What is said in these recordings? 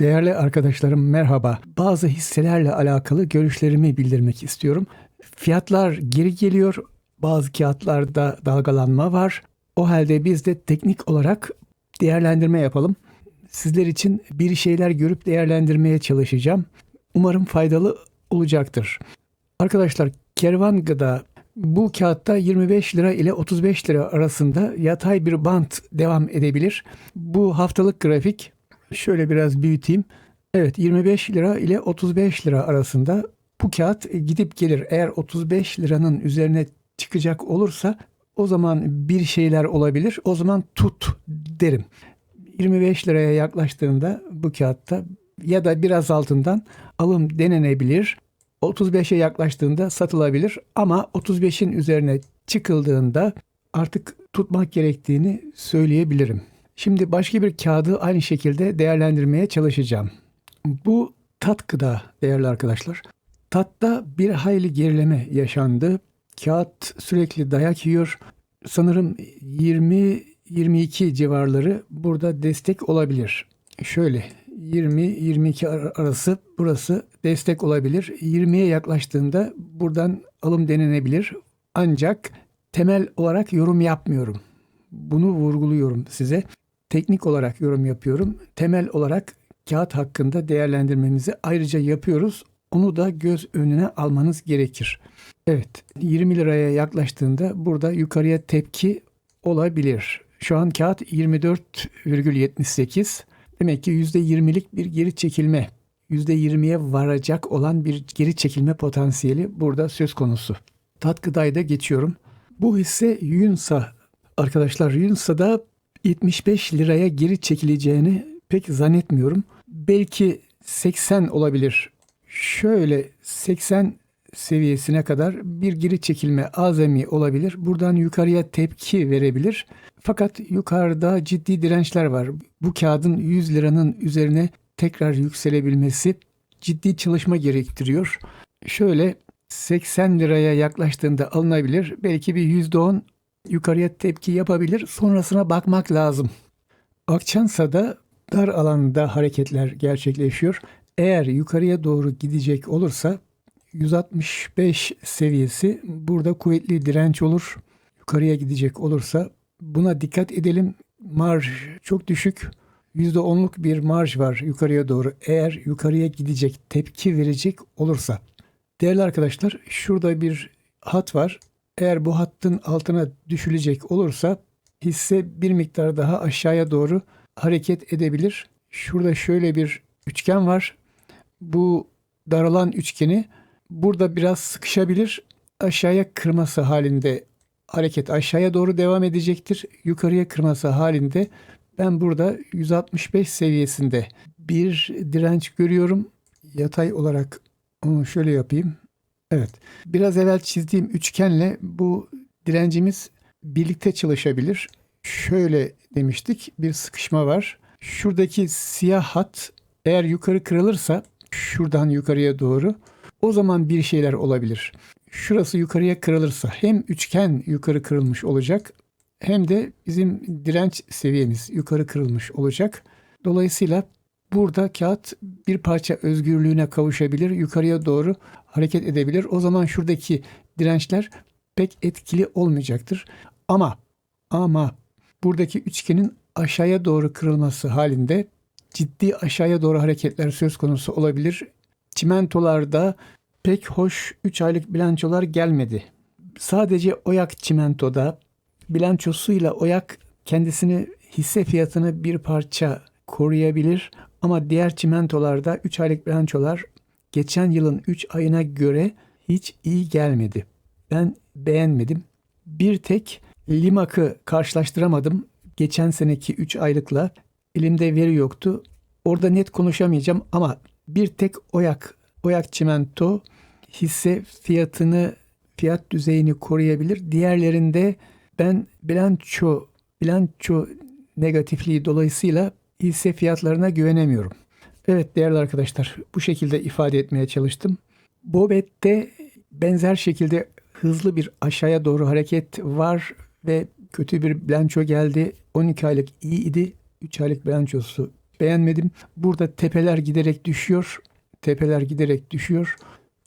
Değerli arkadaşlarım merhaba. Bazı hisselerle alakalı görüşlerimi bildirmek istiyorum. Fiyatlar geri geliyor. Bazı kağıtlarda dalgalanma var. O halde biz de teknik olarak değerlendirme yapalım. Sizler için bir şeyler görüp değerlendirmeye çalışacağım. Umarım faydalı olacaktır. Arkadaşlar kervan gıda bu kağıtta 25 lira ile 35 lira arasında yatay bir bant devam edebilir. Bu haftalık grafik şöyle biraz büyüteyim. Evet 25 lira ile 35 lira arasında bu kağıt gidip gelir. Eğer 35 liranın üzerine çıkacak olursa o zaman bir şeyler olabilir. O zaman tut derim. 25 liraya yaklaştığında bu kağıtta ya da biraz altından alım denenebilir. 35'e yaklaştığında satılabilir ama 35'in üzerine çıkıldığında artık tutmak gerektiğini söyleyebilirim. Şimdi başka bir kağıdı aynı şekilde değerlendirmeye çalışacağım. Bu tat gıda değerli arkadaşlar. Tatta bir hayli gerileme yaşandı. Kağıt sürekli dayak yiyor. Sanırım 20-22 civarları burada destek olabilir. Şöyle 20-22 arası burası destek olabilir. 20'ye yaklaştığında buradan alım denenebilir. Ancak temel olarak yorum yapmıyorum. Bunu vurguluyorum size. Teknik olarak yorum yapıyorum. Temel olarak kağıt hakkında değerlendirmemizi ayrıca yapıyoruz. Onu da göz önüne almanız gerekir. Evet 20 liraya yaklaştığında burada yukarıya tepki olabilir. Şu an kağıt 24,78. Demek ki %20'lik bir geri çekilme, %20'ye varacak olan bir geri çekilme potansiyeli burada söz konusu. Tat geçiyorum. Bu hisse Yunsa arkadaşlar Yunsa'da 75 liraya geri çekileceğini pek zannetmiyorum. Belki 80 olabilir. Şöyle 80 seviyesine kadar bir geri çekilme azami olabilir. Buradan yukarıya tepki verebilir. Fakat yukarıda ciddi dirençler var. Bu kağıdın 100 liranın üzerine tekrar yükselebilmesi ciddi çalışma gerektiriyor. Şöyle 80 liraya yaklaştığında alınabilir. Belki bir %10 yukarıya tepki yapabilir. Sonrasına bakmak lazım. Akçansa'da dar alanda hareketler gerçekleşiyor. Eğer yukarıya doğru gidecek olursa 165 seviyesi burada kuvvetli direnç olur. Yukarıya gidecek olursa buna dikkat edelim. Marj çok düşük. %10'luk bir marj var yukarıya doğru. Eğer yukarıya gidecek, tepki verecek olursa. Değerli arkadaşlar şurada bir hat var. Eğer bu hattın altına düşülecek olursa hisse bir miktar daha aşağıya doğru hareket edebilir. Şurada şöyle bir üçgen var. Bu daralan üçgeni burada biraz sıkışabilir. Aşağıya kırması halinde hareket aşağıya doğru devam edecektir. Yukarıya kırması halinde ben burada 165 seviyesinde bir direnç görüyorum. Yatay olarak onu şöyle yapayım. Evet. Biraz evvel çizdiğim üçgenle bu direncimiz birlikte çalışabilir. Şöyle demiştik. Bir sıkışma var. Şuradaki siyah hat eğer yukarı kırılırsa şuradan yukarıya doğru o zaman bir şeyler olabilir. Şurası yukarıya kırılırsa hem üçgen yukarı kırılmış olacak hem de bizim direnç seviyemiz yukarı kırılmış olacak. Dolayısıyla burada kağıt bir parça özgürlüğüne kavuşabilir, yukarıya doğru hareket edebilir. O zaman şuradaki dirençler pek etkili olmayacaktır. Ama ama buradaki üçgenin aşağıya doğru kırılması halinde ciddi aşağıya doğru hareketler söz konusu olabilir. Çimentolarda pek hoş 3 aylık bilançolar gelmedi. Sadece Oyak çimentoda bilançosuyla Oyak kendisini hisse fiyatını bir parça koruyabilir ama diğer çimentolarda 3 aylık bilançolar geçen yılın 3 ayına göre hiç iyi gelmedi. Ben beğenmedim. Bir tek Limak'ı karşılaştıramadım. Geçen seneki 3 aylıkla elimde veri yoktu. Orada net konuşamayacağım ama bir tek Oyak, Oyak Çimento hisse fiyatını, fiyat düzeyini koruyabilir. Diğerlerinde ben bilanço, bilanço negatifliği dolayısıyla hisse fiyatlarına güvenemiyorum. Evet değerli arkadaşlar bu şekilde ifade etmeye çalıştım. Bobet'te benzer şekilde hızlı bir aşağıya doğru hareket var ve kötü bir bilanço geldi. 12 aylık iyiydi. 3 aylık bilançosu beğenmedim. Burada tepeler giderek düşüyor. Tepeler giderek düşüyor.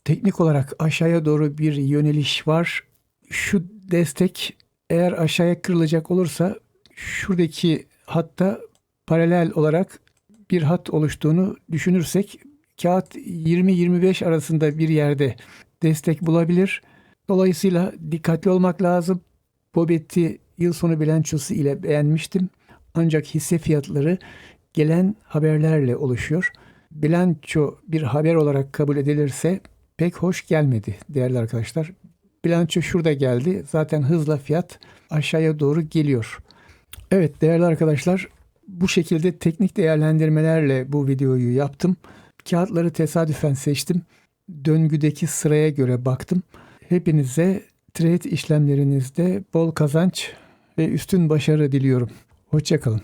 Teknik olarak aşağıya doğru bir yöneliş var. Şu destek eğer aşağıya kırılacak olursa şuradaki hatta paralel olarak bir hat oluştuğunu düşünürsek kağıt 20-25 arasında bir yerde destek bulabilir. Dolayısıyla dikkatli olmak lazım. Bobet'i yıl sonu bilançosu ile beğenmiştim. Ancak hisse fiyatları gelen haberlerle oluşuyor. Bilanço bir haber olarak kabul edilirse pek hoş gelmedi değerli arkadaşlar. Bilanço şurada geldi. Zaten hızla fiyat aşağıya doğru geliyor. Evet değerli arkadaşlar bu şekilde teknik değerlendirmelerle bu videoyu yaptım. Kağıtları tesadüfen seçtim. Döngüdeki sıraya göre baktım. Hepinize trade işlemlerinizde bol kazanç ve üstün başarı diliyorum. Hoşçakalın.